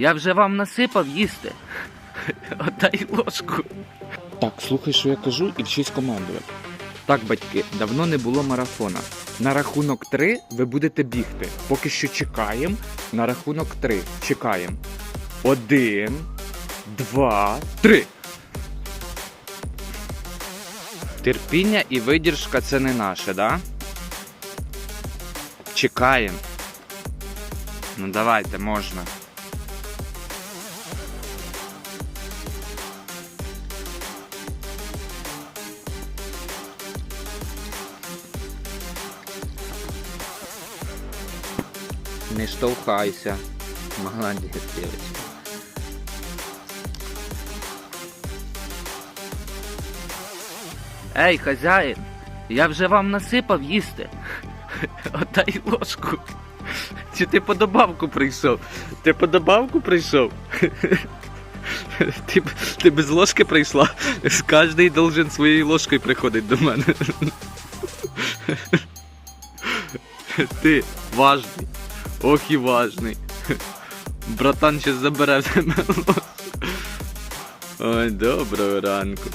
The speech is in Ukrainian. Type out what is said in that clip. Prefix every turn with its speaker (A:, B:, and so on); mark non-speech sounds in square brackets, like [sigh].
A: Я вже вам насипав їсти. [laughs] Отдай ложку.
B: Так, слухай, що я кажу, і вчись командувати.
C: Так, батьки, давно не було марафона. На рахунок три ви будете бігти. Поки що чекаємо. На рахунок три. Чекаємо. Один, два, три. Терпіння і видержка це не наше, да? Чекаємо. Ну давайте, можна. Не штовхайся. Молодець, дівчинка.
A: Ей, хазяїн, я вже вам насипав їсти. Отдай ложку. Чи ти по добавку прийшов? Ти по добавку прийшов? Ти, ти без ложки прийшла? Кожний должен своєю ложкою приходить до мене. Ти важний. Ох і важний. Братан ще забере в тебе. Ой, доброго ранку.